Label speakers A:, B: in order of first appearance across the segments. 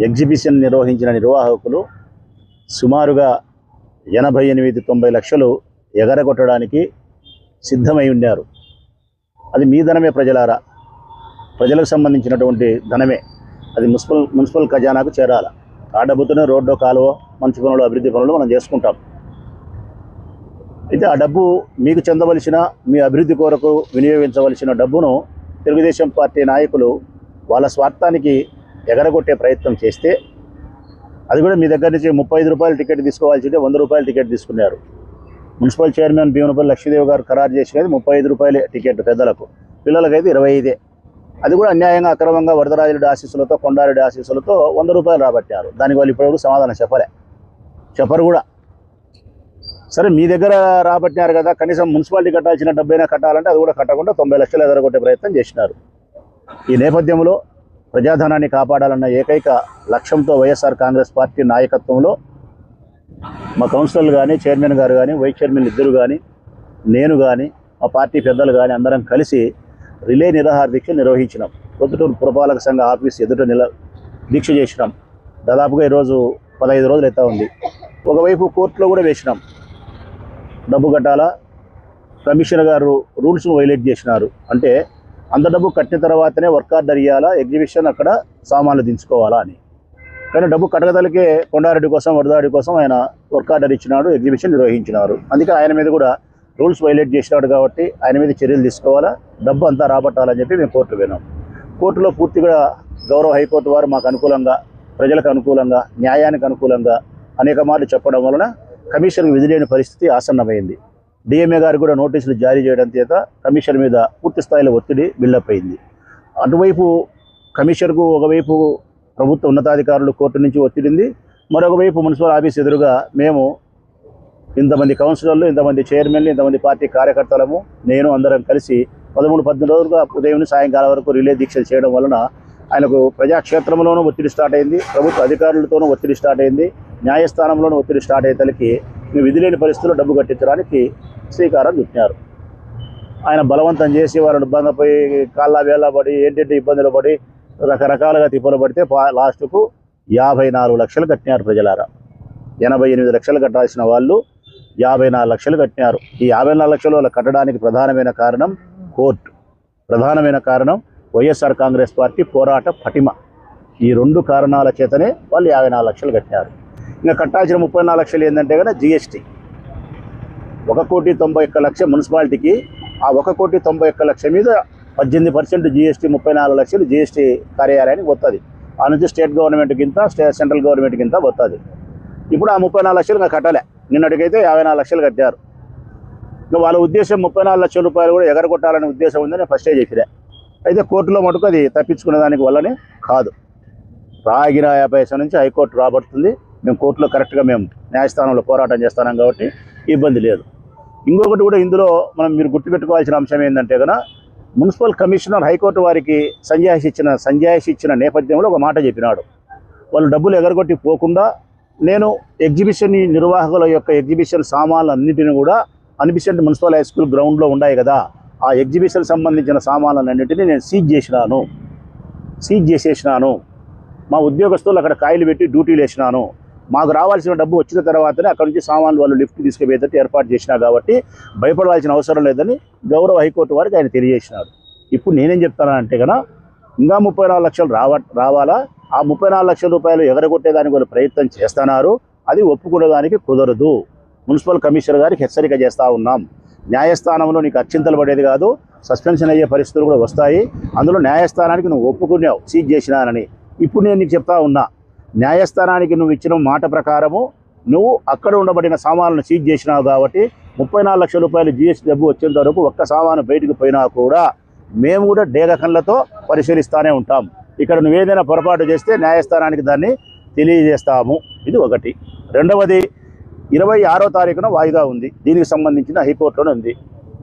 A: Exhibition నిర్వహించిన నిర్వాహకులు సుమారుగా ఎనభై ఎనిమిది తొంభై లక్షలు ఎగరగొట్టడానికి సిద్ధమై ఉన్నారు. అది మీ ధనమే ప్రజలారా. ప్రజలకు సంబంధించినటువంటి ధనమే. అది మున్సిపల్ మున్సిపల్ ఖజానాకు చేరాల. ఆ డబ్బుతోనే రోడ్డు కాలువ మంచి పనులు అభివృద్ధి పనులు మనం చేసుకుంటాం. అయితే ఆ డబ్బు మీకు చెందవలసిన మీ అభివృద్ధి కొరకు వినియోగించవలసిన డబ్బును తెలుగుదేశం పార్టీ నాయకులు వాళ్ళ స్వార్థానికి ఎగరగొట్టే ప్రయత్నం చేస్తే అది కూడా మీ దగ్గర నుంచి ముప్పై ఐదు రూపాయల టికెట్ తీసుకోవాల్సి ఉంటే వంద రూపాయల టికెట్ తీసుకున్నారు. మున్సిపల్ చైర్మన్ భీమనపల్లి లక్ష్మీదేవి గారు ఖరారు చేసినది ముప్పై ఐదు రూపాయలే టికెట్ పెద్దలకు. పిల్లలకైతే ఇరవై ఐదే. అది కూడా అన్యాయంగా అక్రమంగా వరదరాజుడి ఆశీస్సులతో కొండారెడ్డి ఆశీస్సులతో వంద రూపాయలు రాబట్టారు. దానికి వాళ్ళు ఇప్పటివరకు సమాధానం చెప్పలే. చెప్పరు కూడా. సరే మీ దగ్గర రాబట్టినారు కదా కనీసం మున్సిపాలిటీ కట్టాల్సిన డబ్బైనా కట్టాలంటే అది కూడా కట్టకుండా తొంభై లక్షలు ఎగరగొట్టే ప్రయత్నం చేసినారు. ఈ నేపథ్యంలో ప్రజాధనాన్ని కాపాడాలన్న ఏకైక లక్ష్యంతో వైఎస్ఆర్ కాంగ్రెస్ పార్టీ నాయకత్వంలో మా కౌన్సిలర్లు కానీ చైర్మన్ గారు కానీ వైస్ చైర్మన్ ఇద్దరు కానీ నేను కానీ మా పార్టీ పెద్దలు కానీ అందరం కలిసి రిలే నిరాహార దీక్ష నిర్వహించినాం. పొద్దుటూరు పురపాలక సంఘ ఆఫీస్ ఎదుట నిల దీక్ష చేసినాం. దాదాపుగా ఈరోజు పదహైదు రోజులు అవుతా ఉంది. ఒకవైపు కోర్టులో కూడా వేసినాం. డబ్బు కట్టాలా? కమిషనర్ గారు రూల్స్ను వైలేట్ చేసినారు. అంటే అంత డబ్బు కట్టిన తర్వాతనే వర్క్ ఆర్డర్ ఇవ్వాలా ఎగ్జిబిషన్ అక్కడ సామాన్లు దించుకోవాలా అని. కానీ డబ్బు కట్టగదలకే కొండారెడ్డి కోసం వరదాడి కోసం ఆయన వర్క్ ఆర్డర్ ఇచ్చినాడు ఎగ్జిబిషన్ నిర్వహించినారు. అందుకే ఆయన మీద కూడా రూల్స్ వైలేట్ చేసినాడు కాబట్టి ఆయన మీద చర్యలు తీసుకోవాలా? డబ్బు అంతా రాబట్టాలని చెప్పి మేము కోర్టు పోయినాం. కోర్టులో పూర్తిగా గౌరవ హైకోర్టు వారు మాకు అనుకూలంగా ప్రజలకు అనుకూలంగా న్యాయానికి అనుకూలంగా అనేక మార్లు చెప్పడం వలన కమిషన్ విధి లేని పరిస్థితి ఆసన్నమైంది. డిఎంఏ గారు కూడా నోటీసులు జారీ చేయడం చేత కమిషన్ మీద పూర్తి స్థాయిలో ఒత్తిడి బిల్డప్ అయింది. అటువైపు కమిషన్కు ఒకవైపు ప్రభుత్వ ఉన్నతాధికారులు కోర్టు నుంచి ఒత్తిడింది. మరొకవైపు మున్సిపల్ ఆఫీస్ ఎదురుగా మేము ఇంతమంది కౌన్సిలర్లు ఇంతమంది చైర్మన్లు ఇంతమంది పార్టీ కార్యకర్తలము నేను అందరం కలిసి పదమూడు పద్దెనిమిది రోజులుగా ఉదయం సాయంకాలం వరకు రిలే దీక్షలు చేయడం వలన ఆయనకు ప్రజాక్షేత్రంలోనూ ఒత్తిడి స్టార్ట్ అయింది. ప్రభుత్వ అధికారులతోనూ ఒత్తిడి స్టార్ట్ అయింది. న్యాయస్థానంలోనూ ఒత్తిడి స్టార్ట్ అయ్యేతలకి ఇంక విధి లేని పరిస్థితుల్లో డబ్బు కట్టించడానికి శ్రీకారం చుట్టినారు. ఆయన బలవంతం చేసి వాళ్ళని ఇబ్బంది పోయి కాళ్ళ వేళ్ళ పడి ఏంటంటే ఇబ్బందులు పడి రకరకాలుగా తిప్పలు పడితే లాస్ట్కు యాభై నాలుగు లక్షలు కట్టినారు ప్రజలారా. ఎనభై ఎనిమిది లక్షలు కట్టాల్సిన వాళ్ళు యాభై నాలుగు లక్షలు కట్టినారు. ఈ యాభై నాలుగు లక్షలు వాళ్ళు కట్టడానికి ప్రధానమైన కారణం కోర్టు. ప్రధానమైన కారణం వైఎస్ఆర్ కాంగ్రెస్ పార్టీ పోరాట పటిమ. ఈ రెండు కారణాల చేతనే వాళ్ళు యాభై నాలుగు లక్షలు కట్టినారు. ఇంకా కట్టాల్సిన ముప్పై నాలుగు లక్షలు ఏంటంటే కదా జిఎస్టీ. ఒక కోటి తొంభై ఒక్క లక్ష మున్సిపాలిటీకి ఆ ఒక కోటి తొంభై ఒక్క లక్ష మీద పద్దెనిమిది పర్సెంట్ జిఎస్టీ ముప్పై నాలుగు లక్షలు జిఎస్టీ కార్యాలయానికి వస్తుంది ఆ నుంచి స్టేట్ గవర్నమెంట్ కింద స్టే సెంట్రల్ గవర్నమెంట్ కింద వస్తుంది ఇప్పుడు ఆ ముప్పై నాలుగు లక్షలు ఇంకా కట్టలే. నిన్నటికైతే యాభై నాలుగు లక్షలు కట్టారు. ఇంకా వాళ్ళ ఉద్దేశం ముప్పై నాలుగు లక్షల రూపాయలు కూడా ఎగరగొట్టాలనే ఉద్దేశం ఉందని ఫస్టే చెప్పిరే. అయితే కోర్టులో మటుకు అది తప్పించుకునే దానికి వల్లనే కాదు. రాగిన పైసా నుంచి హైకోర్టు రాబడుతుంది. మేము కోర్టులో కరెక్ట్గా మేము న్యాయస్థానంలో పోరాటం చేస్తున్నాం కాబట్టి ఇబ్బంది లేదు. ఇంకొకటి కూడా ఇందులో మనం మీరు గుర్తుపెట్టుకోవాల్సిన అంశం ఏంటంటే కదా మున్సిపల్ కమిషనర్ హైకోర్టు వారికి సంజాయిషి ఇచ్చిన సంజాయిషి ఇచ్చిన నేపథ్యంలో ఒక మాట చెప్పినాడు. వాళ్ళు డబ్బులు ఎగరగొట్టి పోకుండా నేను ఎగ్జిబిషన్ నిర్వాహకుల యొక్క ఎగ్జిబిషన్ సామాన్లు అన్నింటినీ కూడా అనిపిసెంట్ మున్సిపల్ హై స్కూల్ గ్రౌండ్లో ఉన్నాయి కదా ఆ ఎగ్జిబిషన్ సంబంధించిన సామాన్లన్నింటినీ నేను సీజ్ చేసినాను. సీజ్ చేసేసినాను. మా ఉద్యోగస్తులు అక్కడ కాయలు పెట్టి డ్యూటీలు వేసినాను మాకు రావాల్సిన డబ్బు వచ్చిన తర్వాతనే అక్కడ నుంచి సామాన్లు వాళ్ళు లిఫ్ట్ తీసుకుపోయేటట్టు ఏర్పాటు చేసినా కాబట్టి భయపడవలసిన అవసరం లేదని గౌరవ హైకోర్టు వారికి ఆయన తెలియజేసినారు. ఇప్పుడు నేనేం చెప్తానంటే కనుక ఇంకా ముప్పై నాలుగు లక్షలు రావ రావాలా? ఆ ముప్పై నాలుగు లక్షల రూపాయలు ఎగరగొట్టేదానికి వాళ్ళు ప్రయత్నం చేస్తున్నారు. అది ఒప్పుకునేదానికి కుదరదు. మున్సిపల్ కమిషనర్ గారికి హెచ్చరిక చేస్తూ ఉన్నాం. న్యాయస్థానంలో నీకు అత్యంతలు పడేది కాదు సస్పెన్షన్ అయ్యే పరిస్థితులు కూడా వస్తాయి. అందులో న్యాయస్థానానికి నువ్వు ఒప్పుకున్నావు సీజ్ చేసినానని. ఇప్పుడు నేను నీకు చెప్తా ఉన్నా న్యాయస్థానానికి నువ్వు ఇచ్చిన మాట ప్రకారము నువ్వు అక్కడ ఉండబడిన సామాన్లను సీజ్ చేసినావు కాబట్టి ముప్పై నాలుగు లక్షల రూపాయలు జిఎస్టీ డబ్బు వచ్చేంత వరకు ఒక్క సామాను బయటకు పోయినా కూడా మేము కూడా డేగ కళ్ళతో పరిశీలిస్తూనే ఉంటాం. ఇక్కడ నువ్వేదైనా పొరపాటు చేస్తే న్యాయస్థానానికి దాన్ని తెలియజేస్తాము. ఇది ఒకటి. రెండవది ఇరవై ఆరో తారీఖున వాయిదా ఉంది. దీనికి సంబంధించిన హైకోర్టులోనే ఉంది.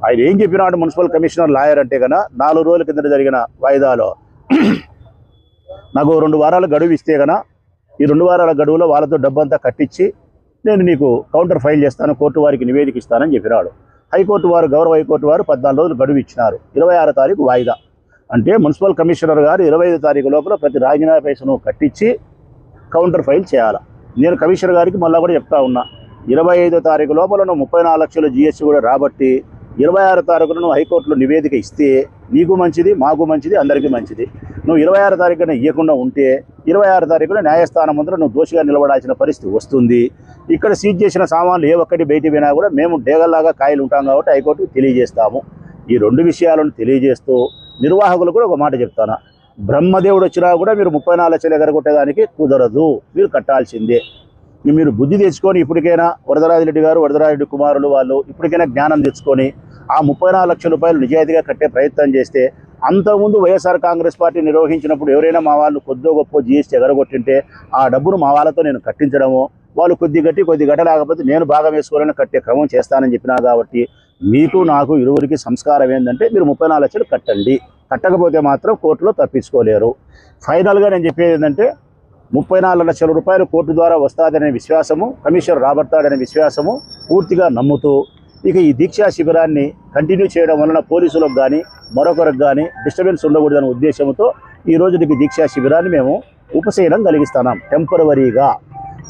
A: ఆయన ఏం చెప్పినాడు? మున్సిపల్ కమిషనర్ లాయర్ అంటే కనుక నాలుగు రోజుల కింద జరిగిన వాయిదాలో. నాకు రెండు వారాలు గడువు ఇస్తే గన ఈ రెండు వారాల గడువులో వాళ్ళతో డబ్బంతా కట్టించి నేను నీకు కౌంటర్ ఫైల్ చేస్తాను కోర్టు వారికి నివేదిక ఇస్తానని చెప్పినాడు హైకోర్టు వారు గౌరవ హైకోర్టు వారు పద్నాలుగు రోజులు గడువు ఇచ్చినారు. ఇరవై ఆరో తారీఖు వాయిదా. అంటే మున్సిపల్ కమిషనర్ గారు ఇరవై ఐదు తారీఖు లోపల ప్రతి రాజీనామా పైసను కట్టించి కౌంటర్ ఫైల్ చేయాలి? నేను కమిషనర్ గారికి మళ్ళీ కూడా చెప్తా ఉన్నా. ఇరవై ఐదో తారీఖు లోపల నువ్వు ముప్పై నాలుగు లక్షల జిఎస్టీ కూడా రాబట్టి ఇరవై ఆరు తారీఖున నువ్వు హైకోర్టులో నివేదిక ఇస్తే నీకు మంచిది మాకు మంచిది అందరికీ మంచిది. నువ్వు ఇరవై ఆరు తారీఖున ఇవ్వకుండా ఉంటే ఇరవై ఆరు తారీఖున న్యాయస్థానం ముందర నువ్వు దోషిగా నిలబడాల్సిన పరిస్థితి వస్తుంది. ఇక్కడ సీజ్ చేసిన సామాన్లు ఏ ఒక్కటి బయటికి పోయినా కూడా మేము డేగల్లాగా కాయలు ఉంటాం కాబట్టి హైకోర్టుకు తెలియజేస్తాము. ఈ రెండు విషయాలను తెలియజేస్తూ నిర్వాహకులు కూడా ఒక మాట చెప్తాను. బ్రహ్మదేవుడు వచ్చినా కూడా మీరు ముప్పై నాలుగు లక్షలు ఎగరగొట్టేదానికి కుదరదు. మీరు కట్టాల్సిందే. మీరు బుద్ధి తెచ్చుకొని ఇప్పటికైనా వరదరాజిరెడ్డి గారు వరదరాజిరెడ్డి కుమారులు వాళ్ళు ఇప్పటికైనా జ్ఞానం తెచ్చుకొని ఆ ముప్పై నాలుగు లక్షల రూపాయలు నిజాయితీగా కట్టే ప్రయత్నం చేస్తే అంతకుముందు వైఎస్ఆర్ కాంగ్రెస్ పార్టీ నిర్వహించినప్పుడు ఎవరైనా మా వాళ్ళు కొద్దో గొప్ప జీఎస్టీ ఎగరగొట్టింటే ఆ డబ్బును మా వాళ్ళతో నేను కట్టించడము వాళ్ళు కొద్ది గట్టి కొద్ది గట్ట లేకపోతే నేను భాగం వేసుకోవాలని కట్టే క్రమం చేస్తానని చెప్పినా కాబట్టి మీకు నాకు ఇరువురికి సంస్కారం ఏంటంటే మీరు ముప్పై నాలుగు లక్షలు కట్టండి. కట్టకపోతే మాత్రం కోర్టులో తప్పించుకోలేరు. ఫైనల్గా నేను చెప్పేది ఏంటంటే ముప్పై నాలుగు లక్షల రూపాయలు కోర్టు ద్వారా వస్తాదనే విశ్వాసము కమిషనర్ రాబడతాడనే విశ్వాసము పూర్తిగా నమ్ముతూ ఇక ఈ దీక్షా శిబిరాన్ని కంటిన్యూ చేయడం వలన పోలీసులకు కానీ మరొకరికి కానీ డిస్టర్బెన్స్ ఉండకూడదనే ఉద్దేశంతో ఈ రోజుకి దీక్షా శిబిరాన్ని మేము ఉపశమనం కలిగిస్తున్నాం టెంపరవరీగా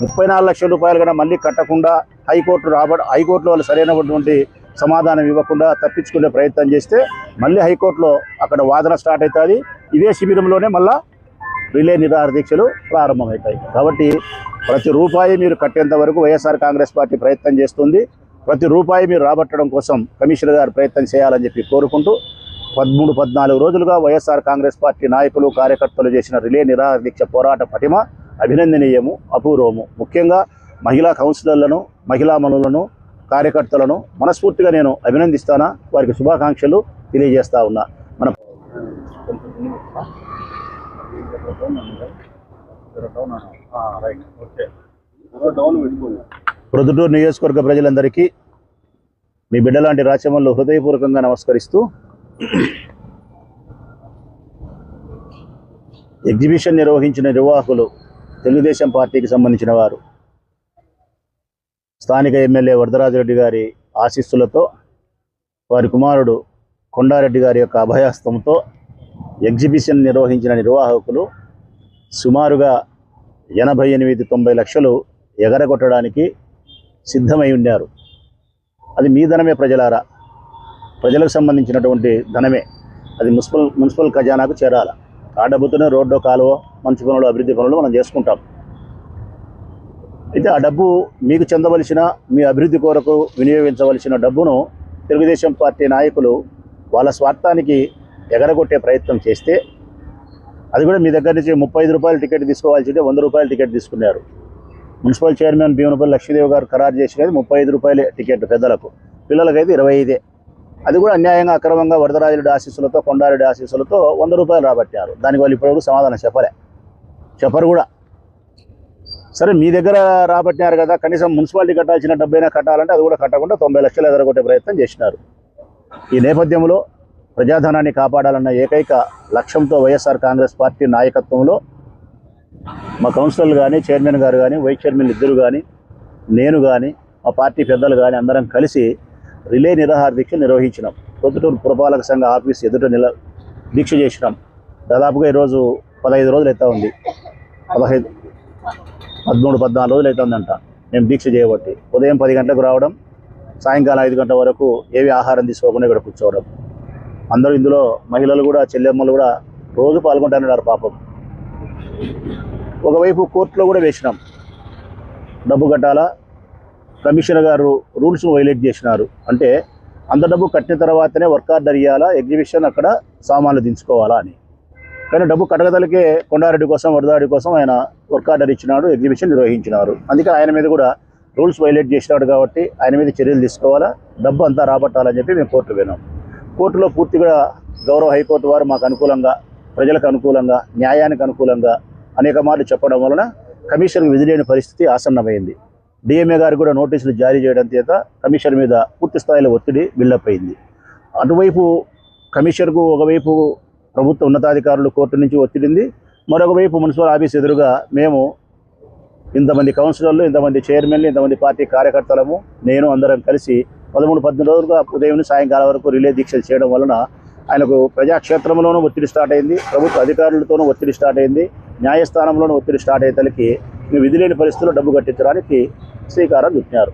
A: ముప్పై నాలుగు లక్షల రూపాయలు కూడా మళ్ళీ కట్టకుండా హైకోర్టు రాబడి హైకోర్టులో వాళ్ళు సరైనటువంటి సమాధానం ఇవ్వకుండా తప్పించుకునే ప్రయత్నం చేస్తే మళ్ళీ హైకోర్టులో అక్కడ వాదన స్టార్ట్ అవుతుంది. ఇదే శిబిరంలోనే మళ్ళా రిలే నిరాహార దీక్షలు ప్రారంభమవుతాయి. కాబట్టి ప్రతి రూపాయి మీరు కట్టేంత వరకు వైఎస్ఆర్ కాంగ్రెస్ పార్టీ ప్రయత్నం చేస్తుంది. ప్రతి రూపాయి మీరు రాబట్టడం కోసం కమిషనర్ గారు ప్రయత్నం చేయాలని చెప్పి కోరుకుంటూ పదమూడు పద్నాలుగు రోజులుగా వైఎస్ఆర్ కాంగ్రెస్ పార్టీ నాయకులు కార్యకర్తలు చేసిన రిలే నిరాహార దీక్ష పోరాట పటిమ అభినందనీయము అపూర్వము. ముఖ్యంగా మహిళా కౌన్సిలర్లను మహిళా మనులను కార్యకర్తలను మనస్ఫూర్తిగా నేను అభినందిస్తానా? వారికి శుభాకాంక్షలు తెలియజేస్తా ఉన్నా. మన ప్రొద్దుటూరు నియోజకవర్గ ప్రజలందరికీ మీ బిడ్డలాంటి రాచమల్లు హృదయపూర్వకంగా నమస్కరిస్తూ ఎగ్జిబిషన్ నిర్వహించిన నిర్వాహకులు తెలుగుదేశం పార్టీకి సంబంధించిన వారు స్థానిక ఎమ్మెల్యే వరదరాజరెడ్డి గారి ఆశీస్సులతో వారి కుమారుడు కొండారెడ్డి గారి యొక్క అభయాస్తంతో ఎగ్జిబిషన్ నిర్వహించిన నిర్వాహకులు సుమారుగా ఎనభై ఎనిమిది తొంభై లక్షలు ఎగరగొట్టడానికి సిద్ధమై ఉన్నారు. అది మీ ధనమే ప్రజలారా. ప్రజలకు సంబంధించినటువంటి ధనమే. అది మున్సిపల్ మున్సిపల్ ఖజానాకు చేరాలి. ఆ డబ్బుతోనే రోడ్డు కాలువ మంచి పనులు అభివృద్ధి పనులు మనం చేసుకుంటాం. అయితే ఆ డబ్బు మీకు చెందవలసిన మీ అభివృద్ధి కొరకు వినియోగించవలసిన డబ్బును తెలుగుదేశం పార్టీ నాయకులు వాళ్ళ స్వార్థానికి ఎగరగొట్టే ప్రయత్నం చేస్తే అది కూడా మీ దగ్గర నుంచి ముప్పై రూపాయల టికెట్ తీసుకోవాల్సిందే వంద రూపాయల టికెట్ తీసుకున్నారు. మున్సిపల్ చైర్మన్ భీమనపల్లి లక్ష్మీదేవి గారు ఖరారు చేసినది ముప్పై ఐదు రూపాయలే టికెట్ పెద్దలకు. పిల్లలకైతే ఇరవై ఐదే. అది కూడా అన్యాయంగా అక్రమంగా వరదరాజుడి ఆశీస్సులతో కొండారెడ్డి ఆశీస్సులతో వంద రూపాయలు రాబట్టారు. దానికి వాళ్ళు ఇప్పుడు సమాధానం చెప్పలే. చెప్పరు కూడా. సరే మీ దగ్గర రాబట్టినారు కదా కనీసం మున్సిపాలిటీ కట్టాల్సిన డబ్బైనా కట్టాలంటే అది కూడా కట్టకుండా తొంభై లక్షలు ఎదరగొట్టే ప్రయత్నం చేసినారు. ఈ నేపథ్యంలో ప్రజాధనాన్ని కాపాడాలన్న ఏకైక లక్ష్యంతో వైఎస్ఆర్ కాంగ్రెస్ పార్టీ నాయకత్వంలో మా కౌన్సిలర్లు కానీ చైర్మన్ గారు కానీ వైస్ చైర్మన్ ఇద్దరు కానీ నేను కానీ మా పార్టీ పెద్దలు కానీ అందరం కలిసి రిలే నిరాహార దీక్ష నిర్వహించినాం. ప్రొద్దుటూరు పురపాలక సంఘ ఆఫీస్ ఎదుట నిల దీక్ష చేసినాం. దాదాపుగా ఈరోజు పదహైదు రోజులు అవుతా ఉంది. పదహైదు పదమూడు పద్నాలుగు రోజులు అవుతుందంట మేము దీక్ష చేయబట్టి. ఉదయం పది గంటలకు రావడం సాయంకాలం ఐదు గంటల వరకు ఏవి ఆహారం తీసుకోకుండా ఇక్కడ కూర్చోవడం. అందరూ ఇందులో మహిళలు కూడా చెల్లెమ్మలు కూడా రోజు పాల్గొంటున్నారు పాపం. ఒకవైపు కోర్టులో కూడా వేసినాం. డబ్బు కట్టాలా? కమిషనర్ గారు రూల్స్ వైలేట్ చేసినారు. అంటే అంత డబ్బు కట్టిన తర్వాతనే వర్క్ ఆర్డర్ ఇవ్వాలా ఎగ్జిబిషన్ అక్కడ సామాన్లు దించుకోవాలా అని. కానీ డబ్బు కట్టగదలకే కొండారెడ్డి కోసం వరదాడి కోసం ఆయన వర్క్ ఆర్డర్ ఇచ్చినాడు ఎగ్జిబిషన్ నిర్వహించినారు. అందుకే ఆయన మీద కూడా రూల్స్ వైలేట్ చేసినాడు కాబట్టి ఆయన మీద చర్యలు తీసుకోవాలా? డబ్బు అంతా రాబట్టాలని చెప్పి మేము కోర్టు పోయినాం. కోర్టులో పూర్తిగా గౌరవ హైకోర్టు వారు మాకు అనుకూలంగా ప్రజలకు అనుకూలంగా న్యాయానికి అనుకూలంగా అనేక మార్లు చెప్పడం వలన కమిషన్కి విధిలేని పరిస్థితి ఆసన్నమైంది. డిఎంఏ గారు కూడా నోటీసులు జారీ చేయడం చేత కమిషన్ మీద పూర్తి స్థాయిలో ఒత్తిడి బిల్డప్ అయింది. అటువైపు కమిషన్కు ఒకవైపు ప్రభుత్వ ఉన్నతాధికారులు కోర్టు నుంచి ఒత్తిడింది. మరొకవైపు మున్సిపల్ ఆఫీస్ ఎదురుగా మేము ఇంతమంది కౌన్సిలర్లు ఇంతమంది చైర్మన్లు ఇంతమంది పార్టీ కార్యకర్తలము నేను అందరం కలిసి పదమూడు పద్దెనిమిది రోజులుగా ఉదయం నుంచి సాయంకాలం వరకు రిలే దీక్షలు చేయడం వలన ఆయనకు ప్రజాక్షేత్రంలోనూ ఒత్తిడి స్టార్ట్ అయింది. ప్రభుత్వ అధికారులతోనూ ఒత్తిడి స్టార్ట్ అయింది. న్యాయస్థానంలోని ఒత్తిడి స్టార్ట్ అయ్యేతలకి ఇంక విధి లేని పరిస్థితుల్లో డబ్బు కట్టించడానికి శ్రీకారం చుట్టారు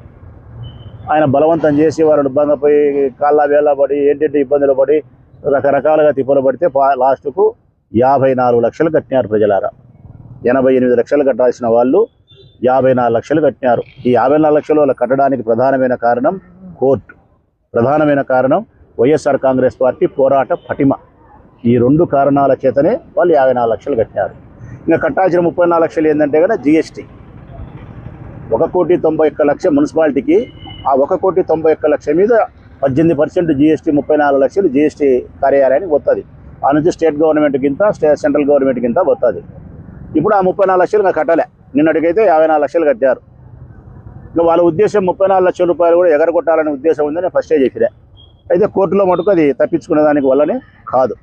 A: ఆయన బలవంతం చేసి వాళ్ళని ఇబ్బంది పోయి కాళ్ళ వేళ్ళ పడి ఏంటంటే ఇబ్బందులు పడి రకరకాలుగా తిప్పలు పడితే లాస్ట్కు యాభై నాలుగు లక్షలు కట్టినారు ప్రజలారా. ఎనభై ఎనిమిది లక్షలు కట్టాల్సిన వాళ్ళు యాభై నాలుగు లక్షలు కట్టినారు. ఈ యాభై నాలుగు లక్షలు వాళ్ళు కట్టడానికి ప్రధానమైన కారణం కోర్టు. ప్రధానమైన కారణం వైఎస్ఆర్ కాంగ్రెస్ పార్టీ పోరాట పటిమ ఈ రెండు కారణాల చేతనే వాళ్ళు యాభై నాలుగు లక్షలు కట్టినారు. ఇంకా కట్టాల్సిన ముప్పై నాలుగు లక్షలు ఏంటంటే కదా జిఎస్టీ ఒక కోటి తొంభై ఒక్క లక్ష మున్సిపాలిటీకి ఆ ఒక కోటి తొంభై ఒక్క లక్ష మీద పద్దెనిమిది పర్సెంట్ జిఎస్టీ ముప్పై నాలుగు లక్షలు జిఎస్టీ కార్యాలయానికి వస్తుంది ఆ నుంచి స్టేట్ గవర్నమెంట్ కింద స్టే సెంట్రల్ గవర్నమెంట్ కింద వస్తుంది ఇప్పుడు ఆ ముప్పై నాలుగు లక్షలు ఇంకా కట్టలే. నిన్నటికైతే యాభై నాలుగు లక్షలు కట్టారు. ఇంకా వాళ్ళ ఉద్దేశం ముప్పై నాలుగు లక్షల రూపాయలు కూడా ఎగరగొట్టాలనే ఉద్దేశం ఉందని ఫస్టే చెప్పిరే అయితే కోర్టులో మటుకు అది తప్పించుకునే దానికి వల్లనే కాదు.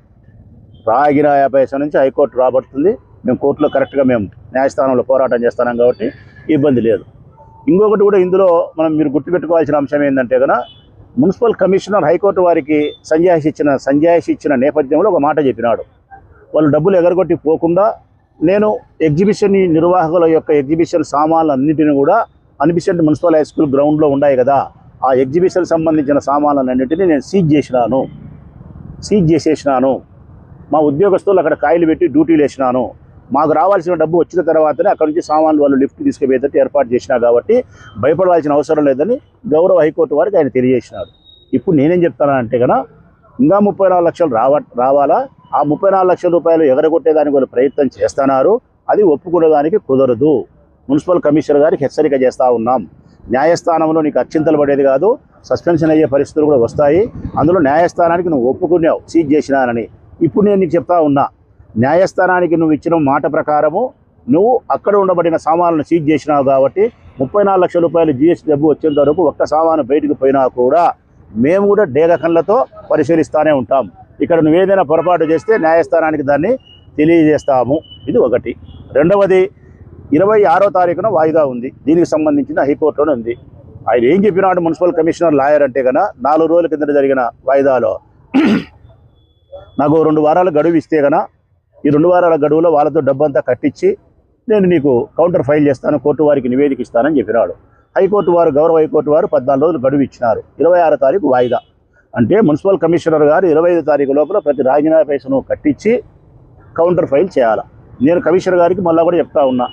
A: రాగిన పైసా నుంచి హైకోర్టు రాబడుతుంది. మేము కోర్టులో కరెక్ట్గా మేము న్యాయస్థానంలో పోరాటం చేస్తున్నాం కాబట్టి ఇబ్బంది లేదు. ఇంకొకటి కూడా ఇందులో మనం మీరు గుర్తుపెట్టుకోవాల్సిన అంశం ఏంటంటే కనుక మున్సిపల్ కమిషనర్ హైకోర్టు వారికి సంజాయిషి ఇచ్చిన సంజాయిషి ఇచ్చిన నేపథ్యంలో ఒక మాట చెప్పినాడు. వాళ్ళు డబ్బులు ఎగరగొట్టి పోకుండా నేను ఎగ్జిబిషన్ నిర్వాహకుల యొక్క ఎగ్జిబిషన్ సామాన్లు అన్నింటినీ కూడా అనిపిసెంట్ మున్సిపల్ హై స్కూల్ గ్రౌండ్లో ఉన్నాయి కదా ఆ ఎగ్జిబిషన్ సంబంధించిన సామాన్లన్నింటినీ నేను సీజ్ చేసినాను. సీజ్ చేసేసినాను. మా ఉద్యోగస్తులు అక్కడ కాయలు పెట్టి డ్యూటీలు వేసినాను మాకు రావాల్సిన డబ్బు వచ్చిన తర్వాతనే అక్కడ నుంచి సామాన్లు వాళ్ళు లిఫ్ట్ తీసుకుపోయేటట్టు ఏర్పాటు చేసినా కాబట్టి భయపడవలసిన అవసరం లేదని గౌరవ హైకోర్టు వారికి ఆయన తెలియజేసినారు. ఇప్పుడు నేనేం చెప్తానంటే కనుక ఇంకా ముప్పై నాలుగు లక్షలు రావ రావాలా? ఆ ముప్పై నాలుగు లక్షల రూపాయలు ఎగరగొట్టేదానికి వాళ్ళు ప్రయత్నం చేస్తున్నారు. అది ఒప్పుకునేదానికి కుదరదు. మున్సిపల్ కమిషనర్ గారికి హెచ్చరిక చేస్తూ ఉన్నాం. న్యాయస్థానంలో నీకు అత్యంతలు పడేది కాదు సస్పెన్షన్ అయ్యే పరిస్థితులు కూడా వస్తాయి. అందులో న్యాయస్థానానికి నువ్వు ఒప్పుకున్నావు సీజ్ చేసినానని. ఇప్పుడు నేను నీకు చెప్తా ఉన్నా న్యాయస్థానానికి నువ్వు ఇచ్చిన మాట ప్రకారము నువ్వు అక్కడ ఉండబడిన సామాన్లను సీజ్ చేసినావు కాబట్టి ముప్పై నాలుగు లక్షల రూపాయలు జిఎస్టీ డబ్బు వచ్చేంత వరకు ఒక్క సామాను బయటకు పోయినా కూడా మేము కూడా డేగ కళ్ళతో పరిశీలిస్తూనే ఉంటాం. ఇక్కడ నువ్వేదైనా పొరపాటు చేస్తే న్యాయస్థానానికి దాన్ని తెలియజేస్తాము. ఇది ఒకటి. రెండవది ఇరవై ఆరో తారీఖున వాయిదా ఉంది. దీనికి సంబంధించిన హైకోర్టులోనే ఉంది. ఆయన ఏం చెప్పినాడు? మున్సిపల్ కమిషనర్ లాయర్ అంటే కనుక నాలుగు రోజుల కింద జరిగిన వాయిదాలో. నాకు రెండు వారాలు గడువు ఇస్తే కనుక ఈ రెండు వారాల గడువులో వాళ్ళతో డబ్బంతా కట్టించి నేను నీకు కౌంటర్ ఫైల్ చేస్తాను కోర్టు వారికి నివేదిక ఇస్తానని చెప్పినాడు హైకోర్టు వారు గౌరవ హైకోర్టు వారు పద్నాలుగు రోజులు గడువు ఇచ్చినారు. ఇరవై ఆరో తారీఖు వాయిదా. అంటే మున్సిపల్ కమిషనర్ గారు ఇరవై ఐదు తారీఖు లోపల ప్రతి రాజీనామా పైసను కట్టించి కౌంటర్ ఫైల్ చేయాలి? నేను కమిషనర్ గారికి మళ్ళీ కూడా చెప్తా ఉన్నా.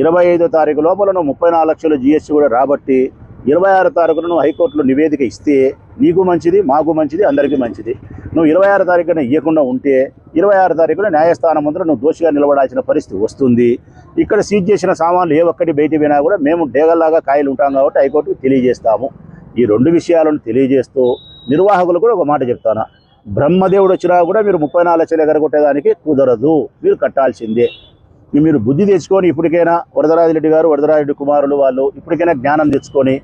A: ఇరవై ఐదో తారీఖు లోపల నువ్వు ముప్పై నాలుగు లక్షల జిఎస్టీ కూడా రాబట్టి ఇరవై ఆరు తారీఖున నువ్వు హైకోర్టులో నివేదిక ఇస్తే నీకు మంచిది మాకు మంచిది అందరికీ మంచిది. నువ్వు ఇరవై ఆరు తారీఖున ఇవ్వకుండా ఉంటే ఇరవై ఆరు తారీఖున న్యాయస్థానం ముందర నువ్వు దోషిగా నిలబడాల్సిన పరిస్థితి వస్తుంది. ఇక్కడ సీజ్ చేసిన సామాన్లు ఏ ఒక్కటి బయట పోయినా కూడా మేము డేగల్లాగా కాయలు ఉంటాం కాబట్టి హైకోర్టుకు తెలియజేస్తాము. ఈ రెండు విషయాలను తెలియజేస్తూ నిర్వాహకులు కూడా ఒక మాట చెప్తాను. బ్రహ్మదేవుడు వచ్చినా కూడా మీరు ముప్పై నాలుగు లక్షలు ఎగరగొట్టేదానికి కుదరదు. మీరు కట్టాల్సిందే. మీరు బుద్ధి తెచ్చుకొని ఇప్పటికైనా వరదరాజిరెడ్డి గారు వరదరాజిరెడ్డి కుమారులు వాళ్ళు ఇప్పటికైనా జ్ఞానం తెచ్చుకొని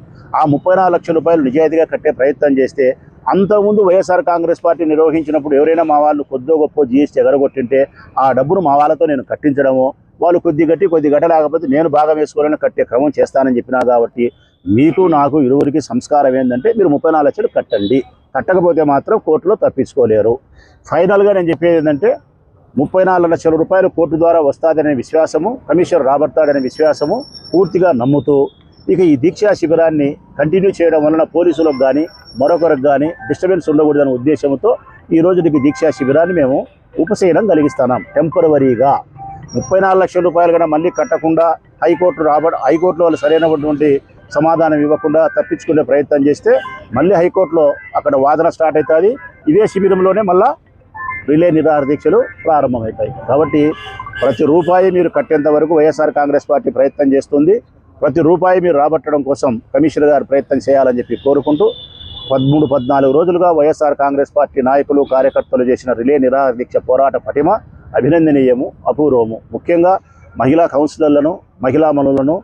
A: ఆ ముప్పై నాలుగు లక్షల రూపాయలు నిజాయితీగా కట్టే ప్రయత్నం చేస్తే అంతకుముందు వైఎస్ఆర్ కాంగ్రెస్ పార్టీ నిర్వహించినప్పుడు ఎవరైనా మా వాళ్ళు కొద్దో గొప్ప జిఎస్టీ ఎగరగొట్టింటే ఆ డబ్బును మా వాళ్ళతో నేను కట్టించడము వాళ్ళు కొద్ది గట్టి కొద్ది గట్ట లేకపోతే నేను భాగం వేసుకోవాలని కట్టే క్రమం చేస్తానని చెప్పినా కాబట్టి మీకు నాకు ఇరువురికి సంస్కారం ఏంటంటే మీరు ముప్పై నాలుగు లక్షలు కట్టండి. కట్టకపోతే మాత్రం కోర్టులో తప్పించుకోలేరు. ఫైనల్గా నేను చెప్పేది ఏంటంటే ముప్పై నాలుగు లక్షల రూపాయలు కోర్టు ద్వారా వస్తాదనే విశ్వాసము కమిషనర్ రాబడతాడనే విశ్వాసము పూర్తిగా నమ్ముతూ ఇక ఈ దీక్షా శిబిరాన్ని కంటిన్యూ చేయడం వలన పోలీసులకు కానీ మరొకరికి కానీ డిస్టర్బెన్స్ ఉండకూడదనే ఉద్దేశంతో ఈ రోజుకి దీక్షా శిబిరాన్ని మేము ఉపశమనం కలిగిస్తున్నాం టెంపరవరీగా ముప్పై నాలుగు లక్షల రూపాయలు కూడా మళ్ళీ కట్టకుండా హైకోర్టు రాబడి హైకోర్టులో వాళ్ళు సరైనటువంటి సమాధానం ఇవ్వకుండా తప్పించుకునే ప్రయత్నం చేస్తే మళ్ళీ హైకోర్టులో అక్కడ వాదన స్టార్ట్ అవుతుంది ఇదే శిబిరంలోనే మళ్ళా రిలే నిరాహార దీక్షలు ప్రారంభమవుతాయి. కాబట్టి ప్రతి రూపాయి మీరు కట్టేంత వరకు వైఎస్ఆర్ కాంగ్రెస్ పార్టీ ప్రయత్నం చేస్తుంది. ప్రతి రూపాయి మీరు రాబట్టడం కోసం కమిషనర్ గారు ప్రయత్నం చేయాలని చెప్పి కోరుకుంటూ పదమూడు పద్నాలుగు రోజులుగా వైఎస్ఆర్ కాంగ్రెస్ పార్టీ నాయకులు కార్యకర్తలు చేసిన రిలే నిరాదీక్ష పోరాట పటిమ అభినందనీయము అపూర్వము. ముఖ్యంగా మహిళా కౌన్సిలర్లను మహిళా మనులను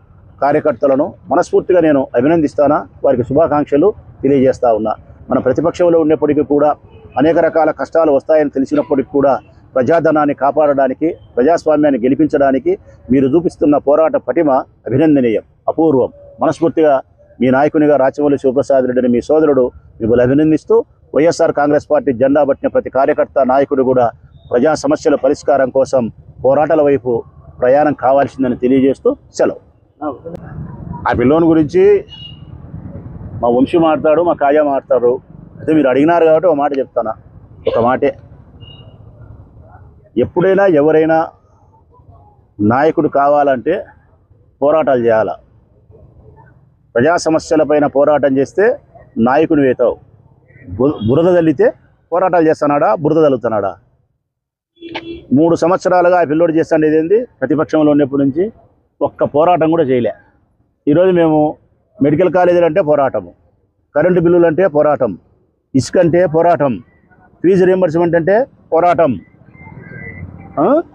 A: కార్యకర్తలను మనస్ఫూర్తిగా నేను అభినందిస్తానా? వారికి శుభాకాంక్షలు తెలియజేస్తా ఉన్నా. మన ప్రతిపక్షంలో ఉన్నప్పటికీ కూడా అనేక రకాల కష్టాలు వస్తాయని తెలిసినప్పటికీ కూడా ప్రజాధనాన్ని కాపాడడానికి ప్రజాస్వామ్యాన్ని గెలిపించడానికి మీరు చూపిస్తున్న పోరాట పటిమ అభినందనీయం అపూర్వం. మనస్ఫూర్తిగా మీ నాయకునిగా రాచమల్లి శివప్రసాద్ రెడ్డిని మీ సోదరుడు మిమ్మల్ని అభినందిస్తూ వైఎస్ఆర్ కాంగ్రెస్ పార్టీ జెండా పట్టిన ప్రతి కార్యకర్త నాయకుడు కూడా ప్రజా సమస్యల పరిష్కారం కోసం పోరాటాల వైపు ప్రయాణం కావాల్సిందని తెలియజేస్తూ సెలవు. ఆ పిల్లోని గురించి మా వంశీ మాట్లాడు మా కాజా మాట్లాడు. అయితే మీరు అడిగినారు కాబట్టి ఒక మాట చెప్తాను? ఒక మాటే. ఎప్పుడైనా ఎవరైనా నాయకుడు కావాలంటే పోరాటాలు చేయాల? ప్రజా సమస్యలపైన పోరాటం చేస్తే నాయకుని వేతావు. బురద తల్లితే పోరాటాలు చేస్తున్నాడా? బురద తల్లుతున్నాడా మూడు సంవత్సరాలుగా ఆ పిల్లోడు చేస్తాండేది ఏంది? ప్రతిపక్షంలో ఉన్నప్పటి నుంచి ఒక్క పోరాటం కూడా చేయలే. ఈరోజు మేము మెడికల్ కాలేజీలు అంటే పోరాటము. కరెంటు బిల్లులు అంటే పోరాటం. ఇసుక అంటే పోరాటం. ఫీజు రియంబర్స్మెంట్ అంటే పోరాటం.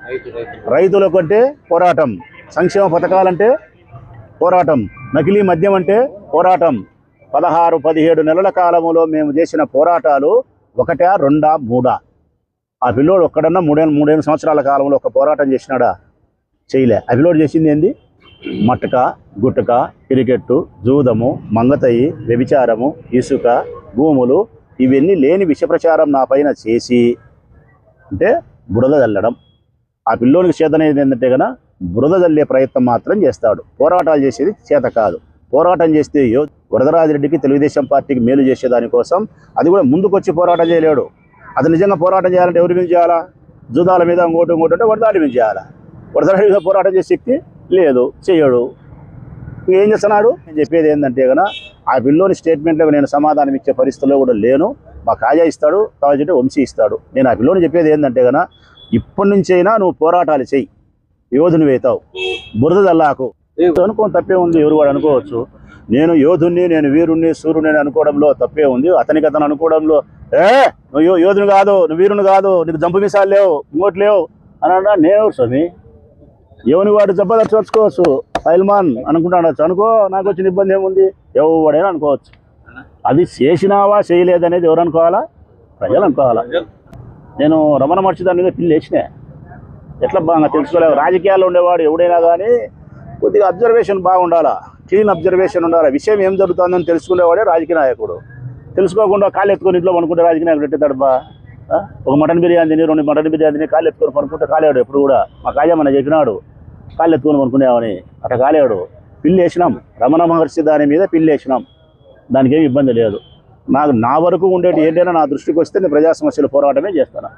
A: రైతుల రైతులకు అంటే పోరాటం. సంక్షేమ పథకాలంటే పోరాటం. నకిలీ మద్యం అంటే పోరాటం. పదహారు పదిహేడు నెలల కాలంలో మేము చేసిన పోరాటాలు ఒకటా రెండా మూడా? ఆ పిల్లోడు ఒక్కడన్నా మూడేళ్ళు మూడేళ్ళు సంవత్సరాల కాలంలో ఒక పోరాటం చేసినాడా? చేయలే. ఆ పిల్లోడు చేసింది ఏంది? మట్టక గుట్టక క్రికెట్టు జూదము మంగతయి వ్యభిచారము ఇసుక భూములు ఇవన్నీ లేని విషప్రచారం నా పైన చేసి అంటే బుడద చల్లడం ఆ పిల్లోనికి చేతనేది ఏంటంటే కనుక బురద చల్లే ప్రయత్నం మాత్రం చేస్తాడు. పోరాటాలు చేసేది చేత కాదు. పోరాటం చేస్తే యో- వరదరాజిరెడ్డికి తెలుగుదేశం పార్టీకి మేలు చేసే దానికోసం అది కూడా ముందుకొచ్చి పోరాటం చేయలేడు. అది నిజంగా పోరాటం చేయాలంటే ఎవరి మీద చేయాలా? జూదాల మీద ఇంకోటి ఇంకోటి అంటే వరదాడి మీద చేయాలా? వరదరాడి మీద పోరాటం చేసే శక్తి లేదు చేయడు. ఏం చేస్తున్నాడు? నేను చెప్పేది ఏంటంటే కనుక ఆ పిల్లోని స్టేట్మెంట్లకు నేను సమాధానం ఇచ్చే పరిస్థితుల్లో కూడా లేను. మా కాజా ఇస్తాడు కావాలంటే వంశీ ఇస్తాడు. నేను ఆ పిల్లోని చెప్పేది ఏంటంటే కనుక ఇప్పటి నుంచైనా నువ్వు పోరాటాలు చెయ్యి యోధుని వేతావు. బురద దల్లాకు అనుకో తప్పే ఉంది ఎవరు కూడా అనుకోవచ్చు. నేను యోధుణ్ణి నేను వీరుణ్ణి సూర్యుని అని అనుకోవడంలో తప్పే ఉంది. అతనికి అతను అనుకోవడంలో ఏ నువ్వు యోధుని కాదు నువ్వు వీరుని కాదు నీకు జంపు మిసాలు లేవు ఇంకోటి లేవు అని అన్నా నేను స్వామి. ఎవని వాడు జబ్బదర్చవచ్చు సైల్మాన్ అనుకుంటాడచ్చు అనుకో నాకు వచ్చిన ఇబ్బంది ఏముంది? ఎవడైనా అనుకోవచ్చు. అది చేసినావా చేయలేదనేది ఎవరు అనుకోవాలా? ప్రజలు అనుకోవాలా? నేను రమణ మహర్షి దాని మీద పిల్లి వేసినా ఎట్లా బాగా తెలుసుకోలేదు రాజకీయాల్లో ఉండేవాడు ఎవడైనా కానీ కొద్దిగా అబ్జర్వేషన్ బాగుండాలా? క్లీన్ అబ్జర్వేషన్ ఉండాలి? విషయం ఏం జరుగుతుందని తెలుసుకునేవాడే రాజకీయ నాయకుడు. తెలుసుకోకుండా కాళ్ళు ఎత్తుకొని ఇంట్లో పనుకుంటే రాజకీయ నాయకుడు ఎట్టాడు ఒక మటన్ బిర్యానీ తిని రెండు మటన్ బిర్యానీ తిని కాళ్ళు ఎత్తుకొని పనుకుంటే కాలేడు ఎప్పుడు కూడా. మా కాజామన్న చెప్పినాడు కాళ్ళు ఎత్తుకొని పనుకునేవని అట్లా కాలేడు పిల్లి వేసినాం రమణ మహర్షి దాని మీద పిల్లి వేసినాం దానికేమి ఇబ్బంది లేదు. నాకు నా వరకు ఉండేటి ఏంటైనా నా దృష్టికి వస్తే నేను ప్రజా సమస్యలు పోరాటమే చేస్తాను.